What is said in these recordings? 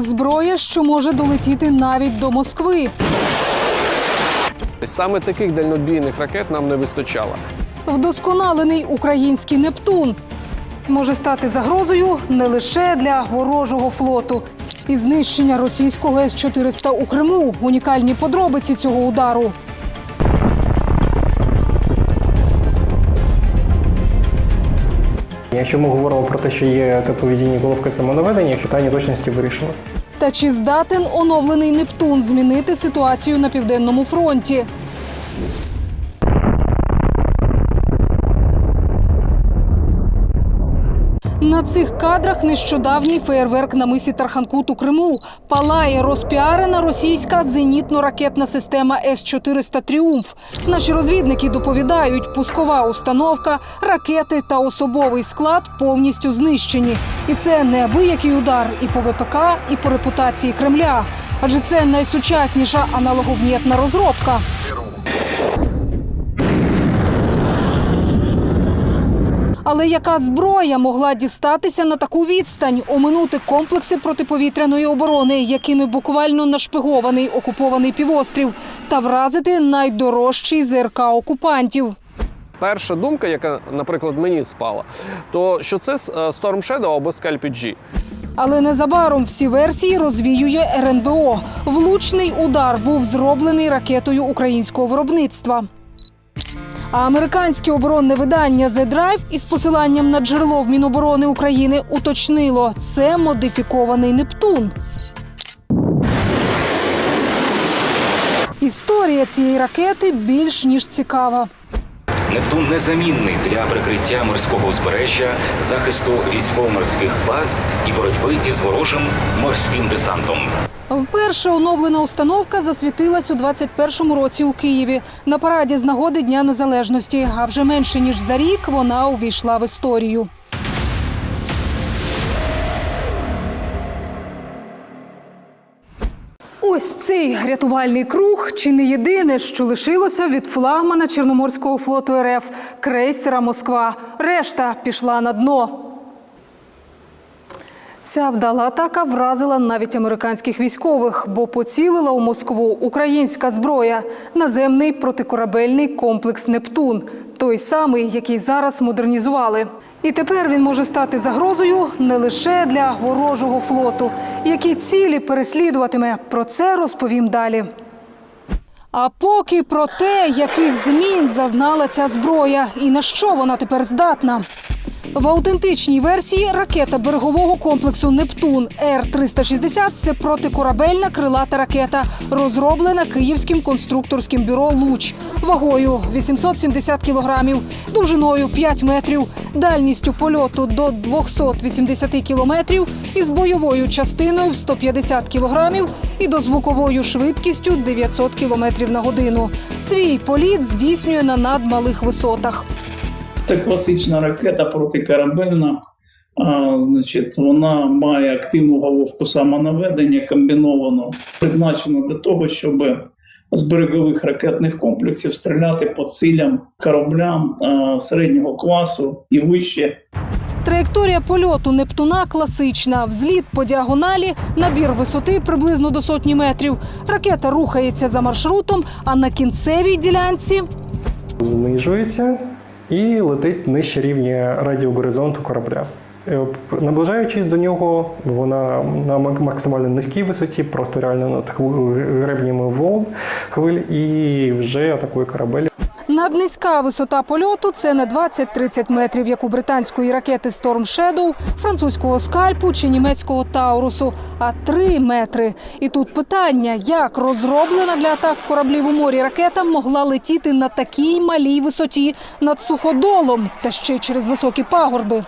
Зброя, що може долетіти навіть до Москви. Саме таких дальнобійних ракет нам не вистачало. Вдосконалений український Нептун може стати загрозою не лише для ворожого флоту. І знищення російського С-400 у Криму унікальні подробиці цього удару. Якщо ми говоримо про те, що є тепловізійні головки самонаведення, питання точності вирішено. Та чи здатен оновлений Нептун змінити ситуацію на південному фронті? На цих кадрах нещодавній феєрверк на мисі Тарханкут у Криму палає розпіарена російська зенітно-ракетна система С-400 Тріумф. Наші розвідники доповідають, пускова установка, ракети та особовий склад повністю знищені. І це неабиякий удар і по ВПК, і по репутації Кремля. Адже це найсучасніша аналоговнєтна розробка. Але яка зброя могла дістатися на таку відстань, оминути комплекси протиповітряної оборони, якими буквально нашпигований окупований півострів, та вразити найдорожчий ЗРК окупантів? Перша думка, яка, наприклад, мені спала, то що це е, Storm Shadow або Scalp G. Але незабаром всі версії розвіює РНБО. Влучний удар був зроблений ракетою українського виробництва. А американське оборонне видання The Drive із посиланням на джерело в Міноборони України уточнило, це модифікований Нептун. Історія цієї ракети більш ніж цікава. Нептун незамінний для прикриття морського узбережжя, захисту військово-морських баз і боротьби із ворожим морським десантом. Вперше оновлена установка засвітилась у 21-му році у Києві на параді з нагоди Дня Незалежності. А вже менше ніж за рік вона увійшла в історію. Ось цей рятувальний круг чи не єдине, що лишилося від флагмана Чорноморського флоту РФ крейсера Москва. Решта пішла на дно. Ця вдала атака вразила навіть американських військових, бо поцілила у Москву українська зброя наземний протикорабельний комплекс Нептун, той самий, який зараз модернізували. І тепер він може стати загрозою не лише для ворожого флоту, які цілі переслідуватиме. Про це розповім далі. А поки про те, яких змін зазнала ця зброя і на що вона тепер здатна. В аутентичній версії ракета берегового комплексу Нептун Р-360 – це протикорабельна крилата ракета, розроблена київським конструкторським бюро Луч вагою 870 кілограмів, довжиною 5 метрів, дальністю польоту до 280 кілометрів із бойовою частиною в 150 кілограмів і дозвуковою швидкістю 900 кілометрів на годину. Свій політ здійснює на надмалих висотах. Це класична ракета протикорабельна. А, значить, вона має активну головку самонаведення комбіновану, призначена для того, щоб з берегових ракетних комплексів стріляти по цілям кораблям а, середнього класу і вище. Траєкторія польоту Нептуна класична. Взліт по діагоналі, набір висоти приблизно до сотні метрів. Ракета рухається за маршрутом, а на кінцевій ділянці Знижується і летить нижче рівня радіогоризонту корабля. Е, Наближаючись до нього, вона на мак- максимально низькій висоті, просто реально над гребнями волн хвиль, і вже атакує корабель. Наднизька висота польоту це не 20-30 метрів, як у британської ракети Storm Shadow, французького скальпу чи німецького Таурусу, а 3 метри. І тут питання, як розроблена для атак кораблів у морі ракета могла летіти на такій малій висоті над суходолом та ще через високі пагорби.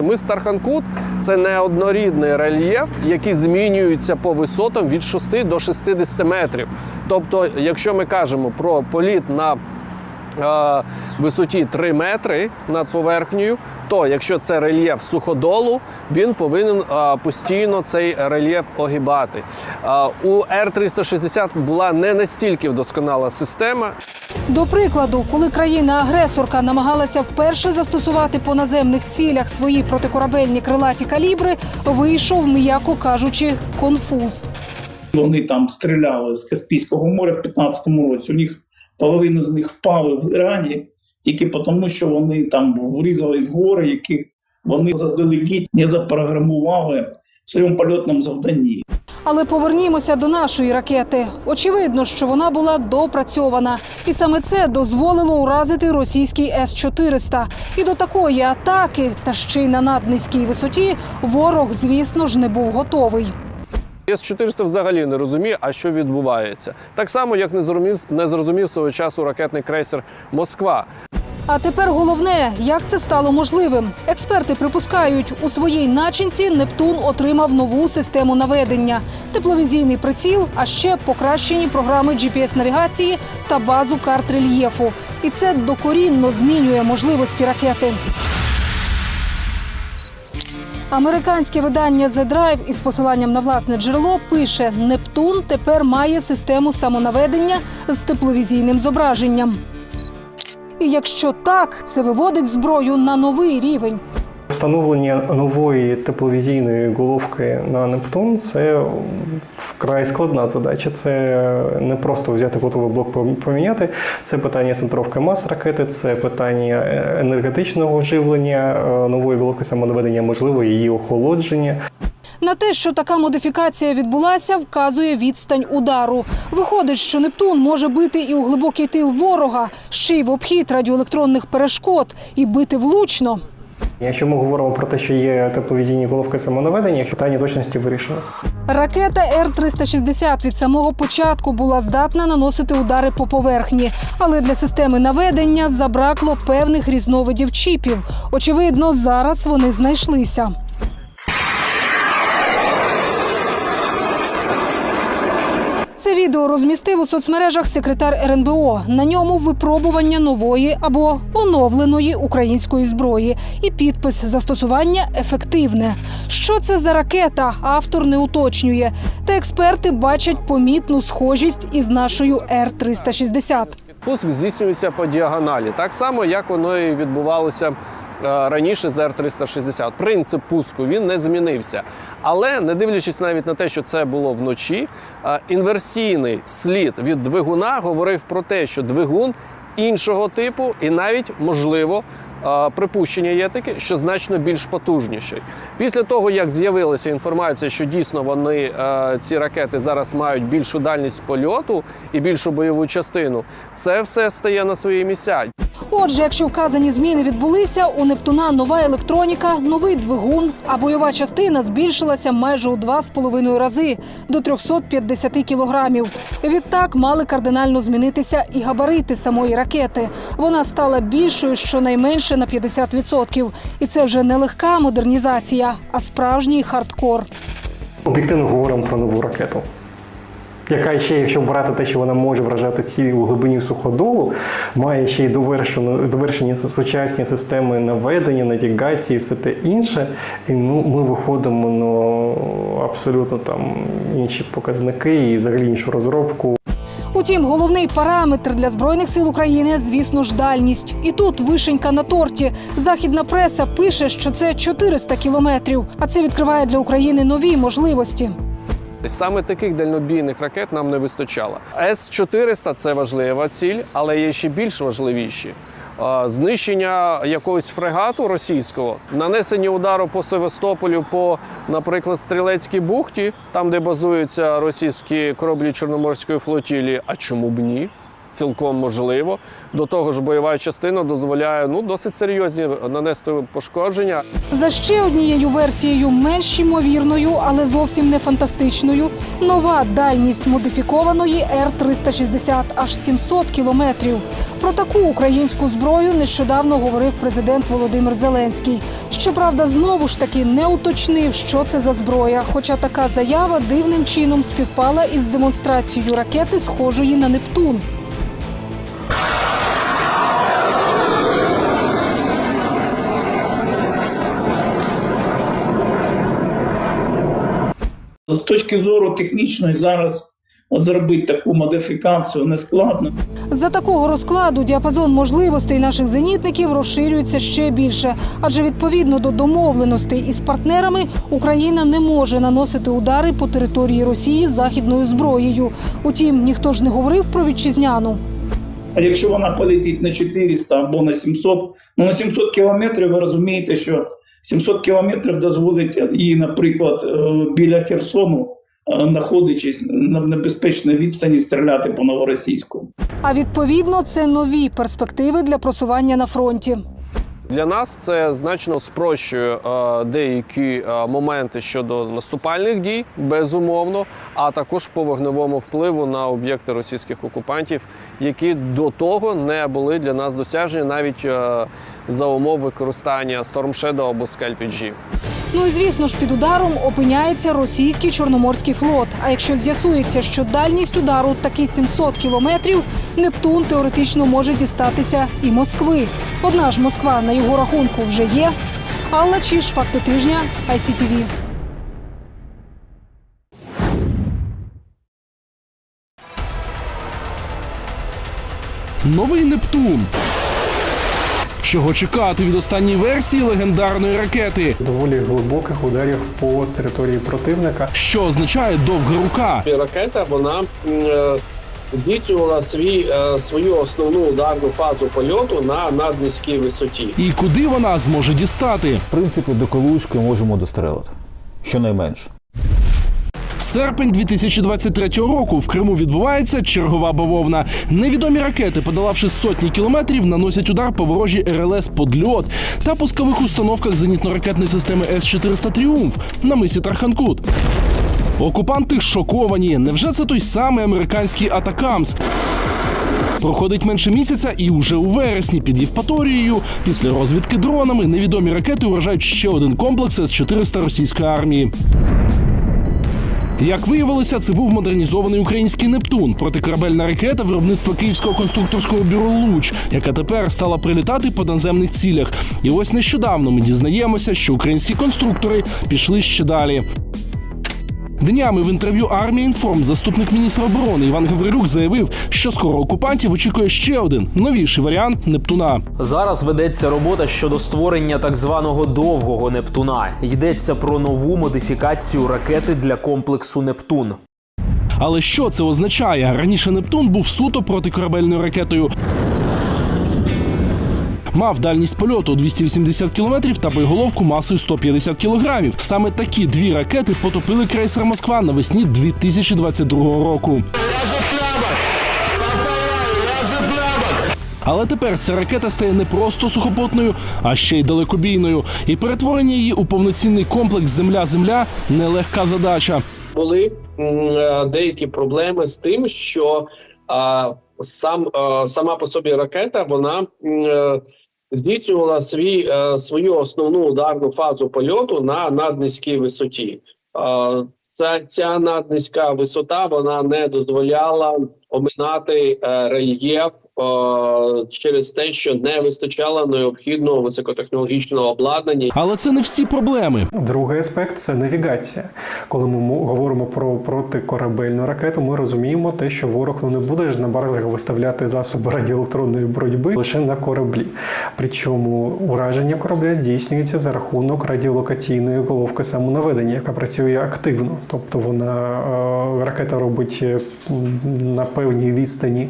Ми з Тарханкут це неоднорідний рельєф, який змінюється по висотам від 6 до 60 метрів. Тобто, якщо ми кажемо про політ на висоті 3 метри над поверхнею, то якщо це рельєф суходолу, він повинен е, постійно цей рельєф огибати. Е, у Р-360 була не настільки вдосконала система. До прикладу, коли країна-агресорка намагалася вперше застосувати по наземних цілях свої протикорабельні крилаті калібри, вийшов, м'яко кажучи, конфуз. Вони там стріляли з Каспійського моря в 15-му році. У них половина з них впали в Ірані тільки тому, що вони там врізались в гори, які вони заздалегідь не запрограмували в своєму польотному завданні. Але повернімося до нашої ракети. Очевидно, що вона була допрацьована, і саме це дозволило уразити російський С-400. І до такої атаки, та ще й на наднизькій висоті, ворог, звісно ж, не був готовий. С-400 взагалі не розуміє, а що відбувається. Так само, як не зрозумів, не зрозумів свого часу ракетний крейсер Москва. А тепер головне, як це стало можливим. Експерти припускають, у своїй начинці Нептун отримав нову систему наведення, тепловізійний приціл, а ще покращені програми GPS-навігації та базу карт рельєфу. І це докорінно змінює можливості ракети. Американське видання The Drive із посиланням на власне джерело пише: Нептун тепер має систему самонаведення з тепловізійним зображенням. І якщо так, це виводить зброю на новий рівень. Встановлення нової тепловізійної головки на Нептун це вкрай складна задача. Це не просто взяти готовий блок поміняти. Це питання центровки мас ракети, це питання е, енергетичного живлення е, нової головки самонаведення, можливо, її охолодження. На те, що така модифікація відбулася, вказує відстань удару. Виходить, що Нептун може бити і у глибокий тил ворога, ще й в обхід радіоелектронних перешкод і бити влучно. Якщо ми говоримо про те, що є тепловізійні головки самонаведення, питання точності вирішено. Ракета Р-360 від самого початку була здатна наносити удари по поверхні, але для системи наведення забракло певних різновидів чіпів. Очевидно, зараз вони знайшлися. Це відео розмістив у соцмережах секретар РНБО. На ньому випробування нової або оновленої української зброї і підпис застосування ефективне. Що це за ракета? Автор не уточнює. Та експерти бачать помітну схожість із нашою Р-360. Пуск здійснюється по діагоналі, так само, як воно і відбувалося раніше з Р-360. Принцип пуску він не змінився. Але не дивлячись навіть на те, що це було вночі, е, інверсійний слід від двигуна говорив про те, що двигун іншого типу і навіть можливо. Припущення є таке, що значно більш потужніший. Після того, як з'явилася інформація, що дійсно вони е, ці ракети зараз мають більшу дальність польоту і більшу бойову частину, це все стає на свої місця. Отже, якщо вказані зміни відбулися, у Нептуна нова електроніка, новий двигун, а бойова частина збільшилася майже у два з половиною рази до 350 кілограмів. Відтак мали кардинально змінитися і габарити самої ракети. Вона стала більшою щонайменше на 50%. І це вже не легка модернізація, а справжній хардкор. Об'єктивно говоримо про нову ракету. Яка ще, якщо брати те, що вона може вражати цілі у глибині суходолу, має ще й довершені сучасні системи наведення, навігації, все те інше. І ну, ми виходимо на абсолютно там інші показники і взагалі іншу розробку. Утім, головний параметр для збройних сил України, звісно ж, дальність. І тут вишенька на торті. Західна преса пише, що це 400 кілометрів, а це відкриває для України нові можливості. Саме таких дальнобійних ракет нам не вистачало. С-400 – це важлива ціль, але є ще більш важливіші. Знищення якогось фрегату російського, нанесення удару по Севастополю, по, наприклад, Стрілецькій бухті, там, де базуються російські кораблі Чорноморської флотілії. А чому б ні? Цілком можливо. До того ж, бойова частина дозволяє ну досить серйозні нанести пошкодження. За ще однією версією, менш ймовірною, але зовсім не фантастичною, нова дальність модифікованої Р-360 аж 700 кілометрів. Про таку українську зброю нещодавно говорив президент Володимир Зеленський. Щоправда, знову ж таки не уточнив, що це за зброя. Хоча така заява дивним чином співпала із демонстрацією ракети, схожої на Нептун. З точки зору технічної зараз зробити таку модифікацію не складно. За такого розкладу діапазон можливостей наших зенітників розширюється ще більше, адже відповідно до домовленостей із партнерами Україна не може наносити удари по території Росії західною зброєю. Утім, ніхто ж не говорив про вітчизняну. А якщо вона полетить на 400 або на 700, ну на 700 кілометрів ви розумієте, що 700 кілометрів дозволить і, наприклад, е, біля Херсону, Находячись знаходячись на небезпечній відстані, стріляти по новоросійську. А відповідно, це нові перспективи для просування на фронті. Для нас це значно спрощує е, деякі е, моменти щодо наступальних дій, безумовно, а також по вогневому впливу на об'єкти російських окупантів, які до того не були для нас досяжні навіть е, за умов використання Storm Shadow або Scalp G. Ну і звісно ж, під ударом опиняється російський чорноморський флот. А якщо з'ясується, що дальність удару таки 700 кілометрів, Нептун теоретично може дістатися і Москви. Одна ж Москва на його рахунку вже є. Алла Чіш, факти тижня, ICTV. Новий Нептун. Чого чекати від останньої версії легендарної ракети? Доволі глибоких ударів по території противника. Що означає довга рука? Ракета вона е, здійснювала свій, е, свою основну ударну фазу польоту на наднизькій висоті. І куди вона зможе дістати? В принципі, до Калузької можемо дострелити. Щонайменше. Серпень 2023 року в Криму відбувається чергова бавовна. Невідомі ракети, подолавши сотні кілометрів, наносять удар по ворожій РЛС «Подльот» та пускових установках зенітно-ракетної системи С-400 Тріумф на мисі Тарханкут. Окупанти шоковані. Невже це той самий американський Атакамс? Проходить менше місяця, і уже у вересні під Євпаторією, після розвідки дронами, невідомі ракети вражають ще один комплекс С-400 російської армії. Як виявилося, це був модернізований український Нептун, протикорабельна ракета виробництва київського конструкторського бюро Луч, яка тепер стала прилітати по наземних цілях. І ось нещодавно ми дізнаємося, що українські конструктори пішли ще далі. Днями в інтерв'ю армія інформ заступник міністра оборони Іван Гаврилюк заявив, що скоро окупантів очікує ще один новіший варіант Нептуна. Зараз ведеться робота щодо створення так званого довгого Нептуна. Йдеться про нову модифікацію ракети для комплексу Нептун. Але що це означає? Раніше Нептун був суто протикорабельною ракетою. Мав дальність польоту 280 кілометрів та боєголовку масою 150 кілограмів. Саме такі дві ракети потопили крейсер Москва навесні 2022 року. Але тепер ця ракета стає не просто сухопутною, а ще й далекобійною. І перетворення її у повноцінний комплекс Земля-Земля нелегка задача. були е, деякі проблеми з тим, що а, сам а, сама по собі ракета вона е, здійснювала свій е, свою основну ударну фазу польоту на наднизькій висоті. Ця, ця наднизька висота вона не дозволяла оминати е, рельєф е, через те, що не вистачало необхідного високотехнологічного обладнання. Але це не всі проблеми. Другий аспект це навігація. Коли ми говоримо про протикорабельну ракету, ми розуміємо те, що ворог ну, не буде ж на баржах виставляти засоби радіоелектронної боротьби лише на кораблі. Причому ураження корабля здійснюється за рахунок радіолокаційної головки самонаведення, яка працює активно. Тобто вона е, ракета робить на певній відстані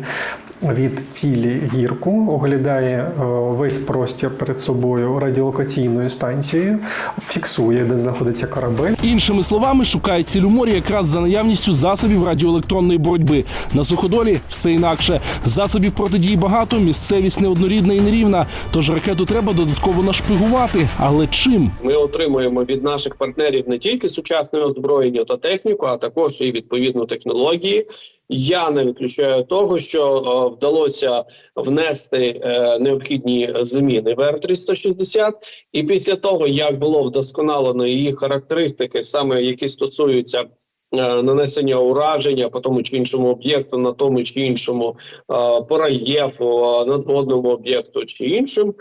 від цілі гірку, оглядає е, весь простір перед собою радіолокаційною станцією, фіксує, де знаходиться корабель. Іншими словами, шукає ціль у морі якраз за наявністю засобів радіоелектронної боротьби. На суходолі все інакше. Засобів протидії багато, місцевість неоднорідна і нерівна. Тож ракету треба додатково нашпигувати. Але чим? Ми отримуємо від наших партнерів не тільки сучасне озброєння та техніку, а також і відповідну технології. Я не виключаю того, що е, вдалося внести е, необхідні зміни в Р-360. І після того, як було вдосконалено її характеристики, саме які стосуються е, нанесення ураження по тому чи іншому об'єкту, на тому чи іншому е, по рельєфу, надводному об'єкту чи іншим,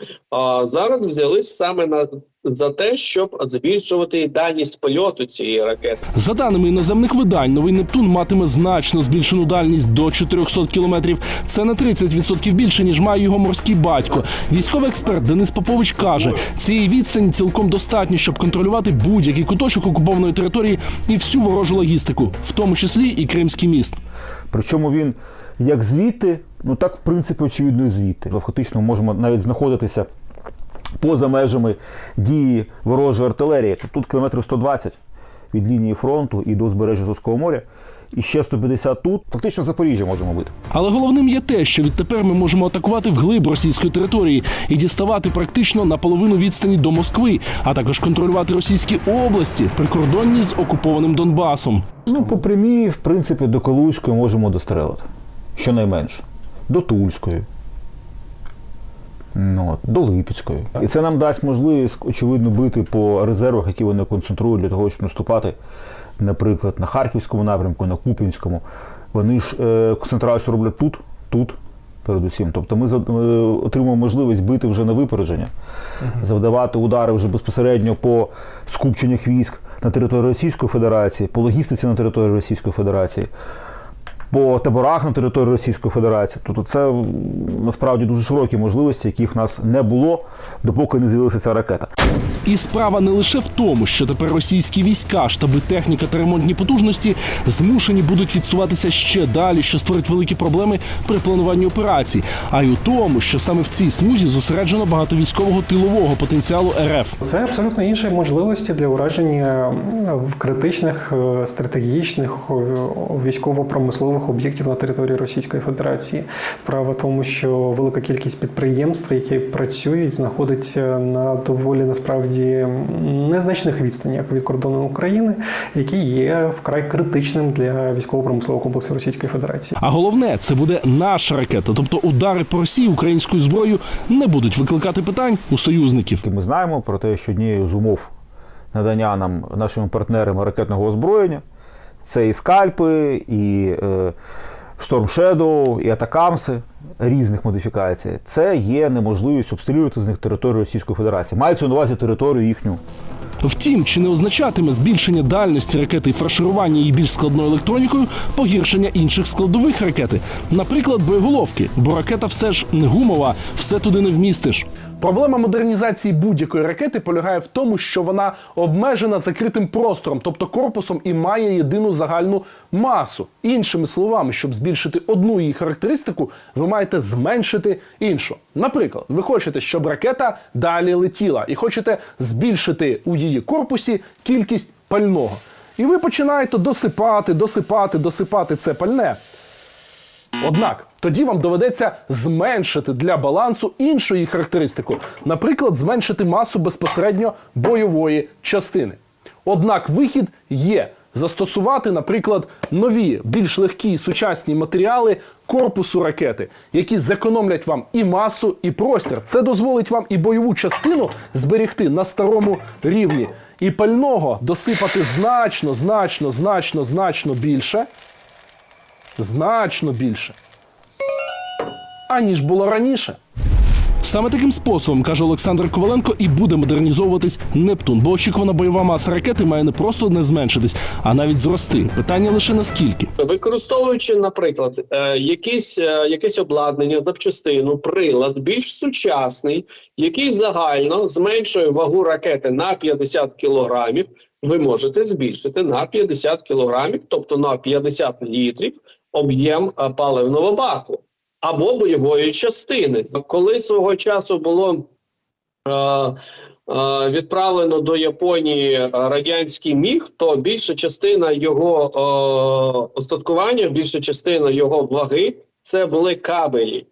зараз взялись саме на за те, щоб збільшувати дальність польоту цієї ракети. За даними іноземних видань, новий Нептун матиме значно збільшену дальність до 400 кілометрів. Це на 30% більше ніж має його морський батько. Військовий експерт Денис Попович каже, цієї відстані цілком достатньо, щоб контролювати будь-який куточок окупованої території і всю ворожу логістику, в тому числі і Кримський міст. Причому він як звідти, ну так в принципі очевидно і звідти. Ми Фактично можемо навіть знаходитися поза межами дії ворожої артилерії. Тут, тут кілометрів 120 від лінії фронту і до узбережжя Азовського моря. І ще 150 тут. Фактично Запоріжжя можемо бити. Але головним є те, що відтепер ми можемо атакувати вглиб російської території і діставати практично на половину відстані до Москви, а також контролювати російські області, прикордонні з окупованим Донбасом. Ну, по прямій, в принципі, до Калузької можемо дострелити. Щонайменше. До Тульської. Ну, от, до Липецької. І це нам дасть можливість, очевидно, бити по резервах, які вони концентрують для того, щоб наступати, наприклад, на Харківському напрямку, на Куп'янському. Вони ж е, концентрацію роблять тут, тут, передусім. Тобто ми е, отримуємо можливість бити вже на випередження, завдавати удари вже безпосередньо по скупченнях військ на території Російської Федерації, по логістиці на території Російської Федерації, по таборах на території Російської Федерації. Тобто це насправді дуже широкі можливості, яких в нас не було, допоки не з'явилася ця ракета. І справа не лише в тому, що тепер російські війська, штаби техніка та ремонтні потужності змушені будуть відсуватися ще далі, що створить великі проблеми при плануванні операцій, а й у тому, що саме в цій смузі зосереджено багато військового тилового потенціалу РФ. Це абсолютно інші можливості для ураження в критичних е, стратегічних е, військово-промислових об'єктів на території Російської Федерації. Справа в тому, що велика кількість підприємств, які працюють, знаходиться на доволі насправді незначних відстанях від кордону України, які є вкрай критичним для військово-промислового комплексу Російської Федерації. А головне, це буде наша ракета, тобто удари по Росії українською зброєю не будуть викликати питань у союзників. Ми знаємо про те, що однією з умов надання нам нашими партнерами ракетного озброєння це і скальпи, і е, Storm Shadow, і атакамси різних модифікацій. Це є неможливість обстрілювати з них територію Російської Федерації. Мається на увазі територію їхню. Втім, чи не означатиме збільшення дальності ракети і фарширування її більш складною електронікою погіршення інших складових ракети, наприклад, боєголовки, бо ракета все ж не гумова, все туди не вмістиш. Проблема модернізації будь-якої ракети полягає в тому, що вона обмежена закритим простором, тобто корпусом, і має єдину загальну масу. Іншими словами, щоб збільшити одну її характеристику, ви маєте зменшити іншу. Наприклад, ви хочете, щоб ракета далі летіла, і хочете збільшити у її корпусі кількість пального. І ви починаєте досипати, досипати, досипати це пальне. Однак тоді вам доведеться зменшити для балансу іншу її характеристику, наприклад, зменшити масу безпосередньо бойової частини. Однак вихід є застосувати, наприклад, нові, більш легкі і сучасні матеріали корпусу ракети, які зекономлять вам і масу, і простір. Це дозволить вам і бойову частину зберегти на старому рівні, і пального досипати значно, значно, значно, значно більше значно більше, аніж було раніше. Саме таким способом, каже Олександр Коваленко, і буде модернізовуватись Нептун, бо очікувана бойова маса ракети має не просто не зменшитись, а навіть зрости. Питання лише наскільки. Використовуючи, наприклад, е, якісь, е, якесь обладнання, запчастину, прилад більш сучасний, який загально зменшує вагу ракети на 50 кілограмів, ви можете збільшити на 50 кілограмів, тобто на 50 літрів об'єм е, паливного баку або бойової частини. Коли свого часу було е, е, відправлено до Японії радянський міг, то більша частина його е, остаткування, більша частина його ваги це були кабелі.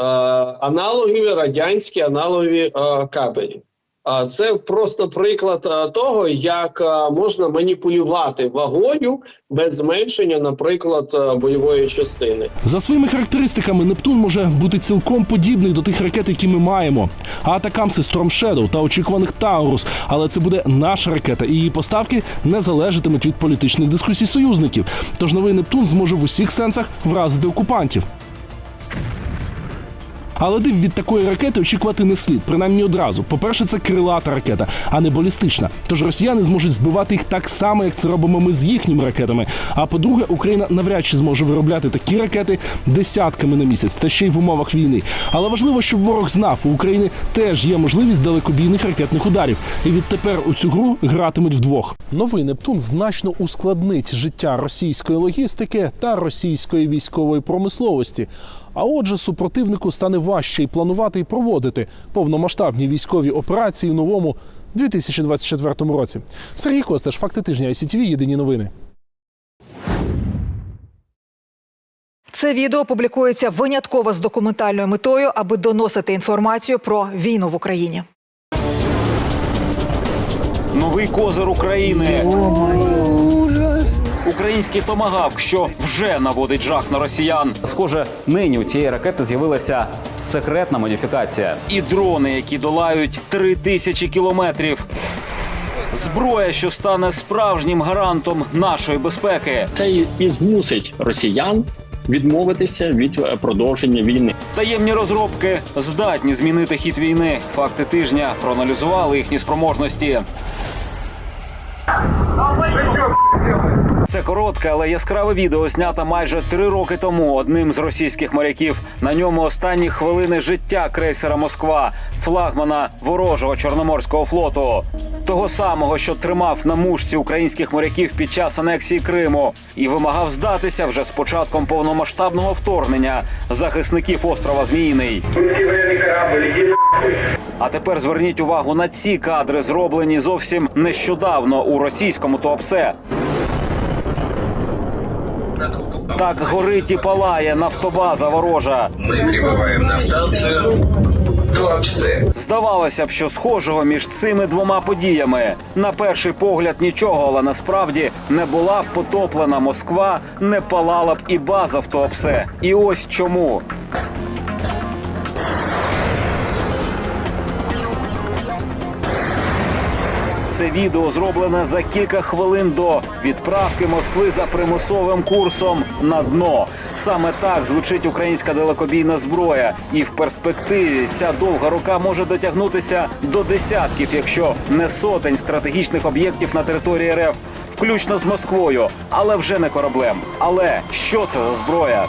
Е, аналогові радянські аналогові е, кабелі. Це просто приклад того, як можна маніпулювати вагою без зменшення, наприклад, бойової частини. За своїми характеристиками Нептун може бути цілком подібний до тих ракет, які ми маємо. Атакамси Storm Shadow та очікуваних Таурус. Але це буде наша ракета, і її поставки не залежатимуть від політичних дискусій союзників. Тож новий Нептун зможе в усіх сенсах вразити окупантів. Але див від такої ракети очікувати не слід, принаймні одразу. По-перше, це крилата ракета, а не балістична. Тож росіяни зможуть збивати їх так само, як це робимо ми з їхніми ракетами. А по-друге, Україна навряд чи зможе виробляти такі ракети десятками на місяць, та ще й в умовах війни. Але важливо, щоб ворог знав, у України теж є можливість далекобійних ракетних ударів. І відтепер у цю гру гратимуть вдвох. Новий Нептун значно ускладнить життя російської логістики та російської військової промисловості. А отже, супротивнику стане важче і планувати і проводити повномасштабні військові операції в новому 2024 році. Сергій Костеш, факти тижня ICTV, єдині новини. Це відео публікується винятково з документальною метою, аби доносити інформацію про війну в Україні. Новий козир України. Ужас. Український томагавк, що вже наводить жах на росіян. Схоже, нині у цієї ракети з'явилася секретна модифікація. І дрони, які долають три тисячі кілометрів. Зброя, що стане справжнім гарантом нашої безпеки. Це і- змусить росіян відмовитися від е, продовження війни. Таємні розробки здатні змінити хід війни. Факти тижня проаналізували їхні спроможності. Це коротке, але яскраве відео знято майже три роки тому одним з російських моряків. На ньому останні хвилини життя крейсера Москва, флагмана ворожого чорноморського флоту, того самого, що тримав на мушці українських моряків під час анексії Криму і вимагав здатися вже з початком повномасштабного вторгнення захисників острова Зміїний. А тепер зверніть увагу на ці кадри, зроблені зовсім нещодавно у російському Туапсе. Так горить і палає нафтобаза ворожа. Ми прибуваємо на станцію. Туапсе. Здавалося б, що схожого між цими двома подіями. На перший погляд нічого, але насправді не була б потоплена Москва, не палала б і база в Туапсе. І ось чому. Це відео зроблене за кілька хвилин до відправки Москви за примусовим курсом на дно. Саме так звучить українська далекобійна зброя, і в перспективі ця довга рука може дотягнутися до десятків, якщо не сотень стратегічних об'єктів на території РФ, включно з Москвою, але вже не кораблем. Але що це за зброя?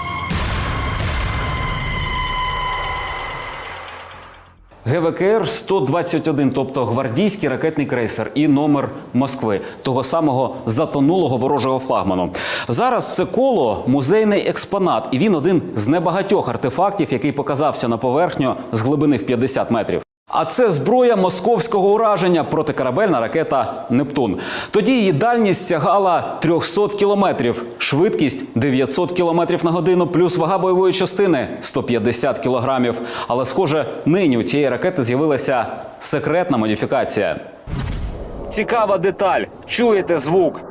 ГВКР 121, тобто гвардійський ракетний крейсер і номер Москви, того самого затонулого ворожого флагману. Зараз це коло музейний експонат, і він один з небагатьох артефактів, який показався на поверхню з глибини в 50 метрів. А це зброя московського ураження протикорабельна ракета Нептун. Тоді її дальність сягала 300 кілометрів, швидкість 900 кілометрів на годину, плюс вага бойової частини 150 кілограмів. Але, схоже, нині у цієї ракети з'явилася секретна модифікація. Цікава деталь. Чуєте звук?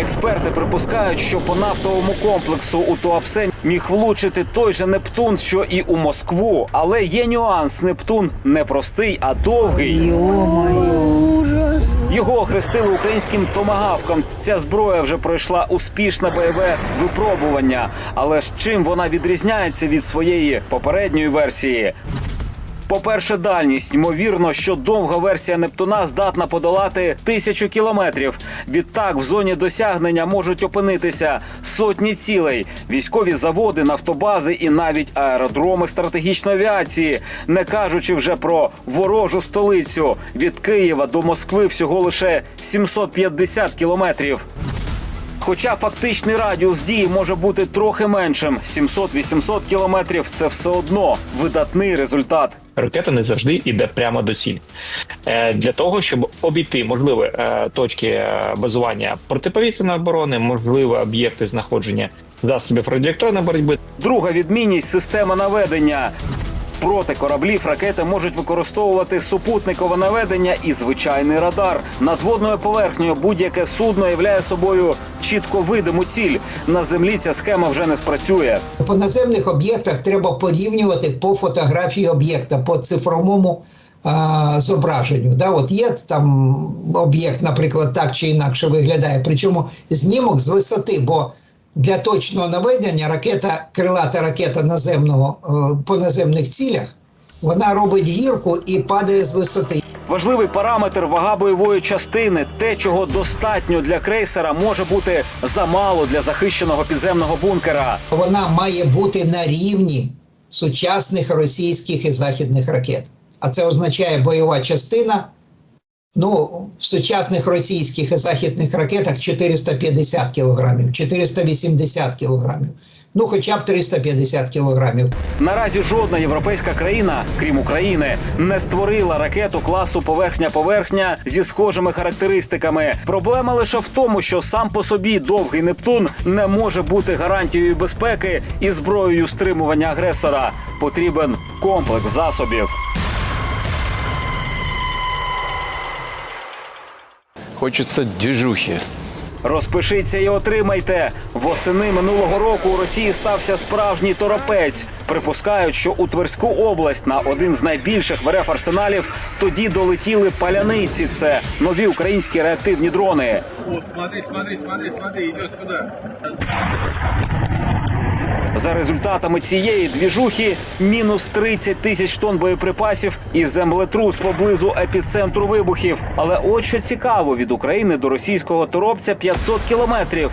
Експерти припускають, що по нафтовому комплексу у Туапсе міг влучити той же Нептун, що і у Москву. Але є нюанс: Нептун не простий, а довгий. Його охрестили українським томагавком. Ця зброя вже пройшла успішне бойове випробування. Але з чим вона відрізняється від своєї попередньої версії? По-перше, дальність. Ймовірно, що довга версія Нептуна здатна подолати тисячу кілометрів. Відтак в зоні досягнення можуть опинитися сотні цілей, військові заводи, нафтобази і навіть аеродроми стратегічної авіації, не кажучи вже про ворожу столицю від Києва до Москви всього лише 750 кілометрів. Хоча фактичний радіус дії може бути трохи меншим 700-800 кілометрів це все одно видатний результат. Ракета не завжди йде прямо до цілі. Е, Для того, щоб обійти можливі е, точки е, базування протиповітряної оборони, можливі об'єкти знаходження засобів радіоелектронної боротьби, Друга відмінність система наведення. Проти кораблів ракети можуть використовувати супутникове наведення і звичайний радар. Над водною поверхнею будь-яке судно являє собою чітко видиму ціль. На землі ця схема вже не спрацює. По наземних об'єктах треба порівнювати по фотографії об'єкта, по цифровому а, зображенню. Да? От є там об'єкт, наприклад, так чи інакше виглядає. Причому знімок з висоти, бо для точного наведення ракета, крилата ракета наземного е, по наземних цілях, вона робить гірку і падає з висоти. Важливий параметр вага бойової частини. Те, чого достатньо для крейсера, може бути замало для захищеного підземного бункера. Вона має бути на рівні сучасних російських і західних ракет. А це означає бойова частина. Ну, в сучасних російських і західних ракетах 450 кілограмів, 480 кілограмів, ну хоча б 350 кілограмів. Наразі жодна європейська країна, крім України, не створила ракету класу поверхня-поверхня зі схожими характеристиками. Проблема лише в тому, що сам по собі довгий Нептун не може бути гарантією безпеки і зброєю стримування агресора. Потрібен комплекс засобів. Хочеться діжухи. Розпишіться і отримайте. Восени минулого року у Росії стався справжній торопець. Припускають, що у Тверську область на один з найбільших в РФ арсеналів тоді долетіли паляниці. Це нові українські реактивні дрони. Смотри, смотри, смотри, смотри, идет сюда. За результатами цієї двіжухи мінус 30 тисяч тонн боєприпасів і землетрус поблизу епіцентру вибухів. Але от що цікаво, від України до російського торопця 500 кілометрів.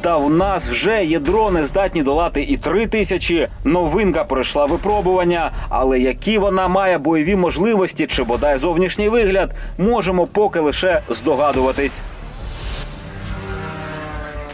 Та в нас вже є дрони, здатні долати і три тисячі. Новинка пройшла випробування. Але які вона має бойові можливості чи бодай зовнішній вигляд, можемо поки лише здогадуватись.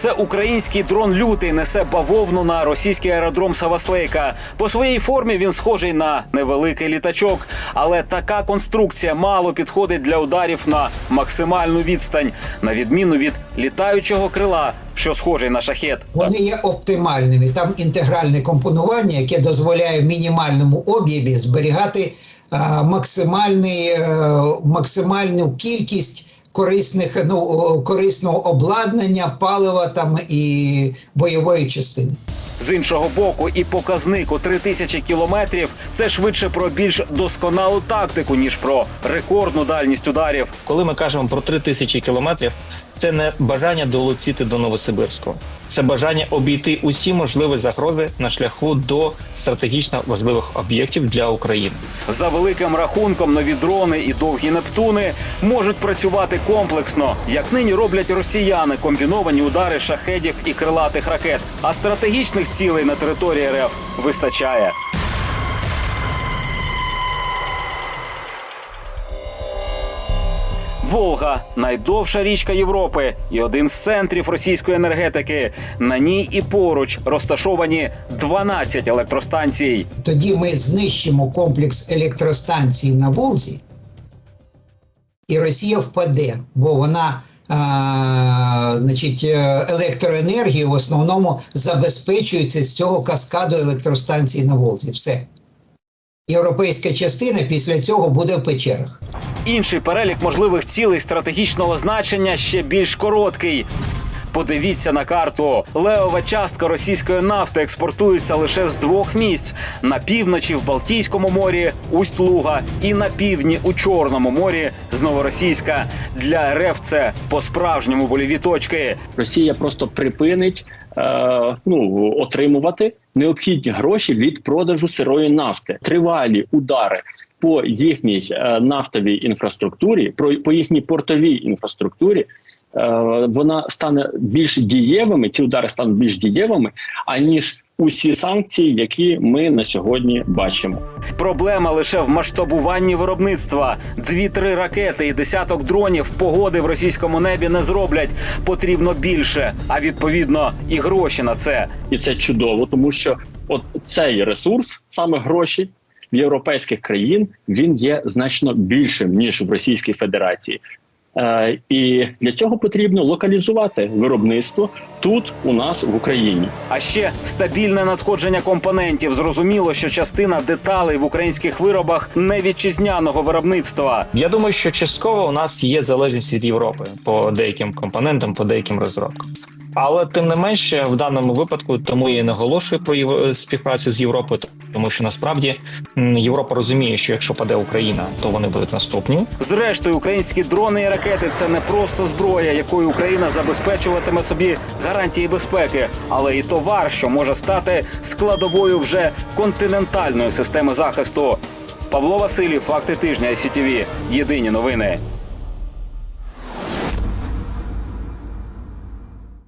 Це український дрон лютий несе бавовну на російський аеродром Саваслейка. По своїй формі він схожий на невеликий літачок, але така конструкція мало підходить для ударів на максимальну відстань, на відміну від літаючого крила, що схожий на шахет. Вони є оптимальними. Там інтегральне компонування, яке дозволяє в мінімальному об'ємі зберігати а, максимальний, е, максимальну кількість корисних, ну, корисного обладнання, палива там і бойової частини. З іншого боку, і показник у 3000 кілометрів це швидше про більш досконалу тактику, ніж про рекордну дальність ударів. Коли ми кажемо про 3000 кілометрів, це не бажання долетіти до Новосибирського, це бажання обійти усі можливі загрози на шляху до стратегічно важливих об'єктів для України. За великим рахунком, нові дрони і довгі нептуни можуть працювати комплексно, як нині роблять росіяни, комбіновані удари шахедів і крилатих ракет. А стратегічних цілей на території РФ вистачає. Волга найдовша річка Європи і один з центрів російської енергетики. На ній і поруч розташовані 12 електростанцій. Тоді ми знищимо комплекс електростанцій на Волзі, і Росія впаде, бо вона а, значить, е, електроенергію в основному забезпечується з цього каскаду електростанцій на Волзі. Все. Європейська частина після цього буде в печерах. Інший перелік можливих цілей стратегічного значення ще більш короткий. Подивіться на карту. Левова частка російської нафти експортується лише з двох місць: на півночі в Балтійському морі, Усть-Луга, і на півдні у Чорному морі з Новоросійська. Для РФ це по-справжньому больові точки. Росія просто припинить е, ну, отримувати необхідні гроші від продажу сирої нафти. Тривалі удари по їхній е, нафтовій інфраструктурі, про по їхній портовій інфраструктурі. е, Вона стане більш дієвими. Ці удари стануть більш дієвими, аніж усі санкції, які ми на сьогодні бачимо. Проблема лише в масштабуванні виробництва. Дві-три ракети і десяток дронів погоди в російському небі не зроблять. Потрібно більше, а відповідно і гроші на це. і це чудово, тому що от цей ресурс, саме гроші європейських країн, він є значно більшим ніж в Російській Федерації. Е, і для цього потрібно локалізувати виробництво тут, у нас в Україні. А ще стабільне надходження компонентів. Зрозуміло, що частина деталей в українських виробах не вітчизняного виробництва. Я думаю, що частково у нас є залежність від Європи по деяким компонентам, по деяким розробкам. Але тим не менше, в даному випадку тому я і наголошую про єв- співпрацю з Європою, Тому що насправді Європа розуміє, що якщо паде Україна, то вони будуть наступні. Зрештою, українські дрони і ракети це не просто зброя, якою Україна забезпечуватиме собі гарантії безпеки, але і товар, що може стати складовою вже континентальної системи захисту. Павло Василів, факти тижня СІТВ. Єдині новини.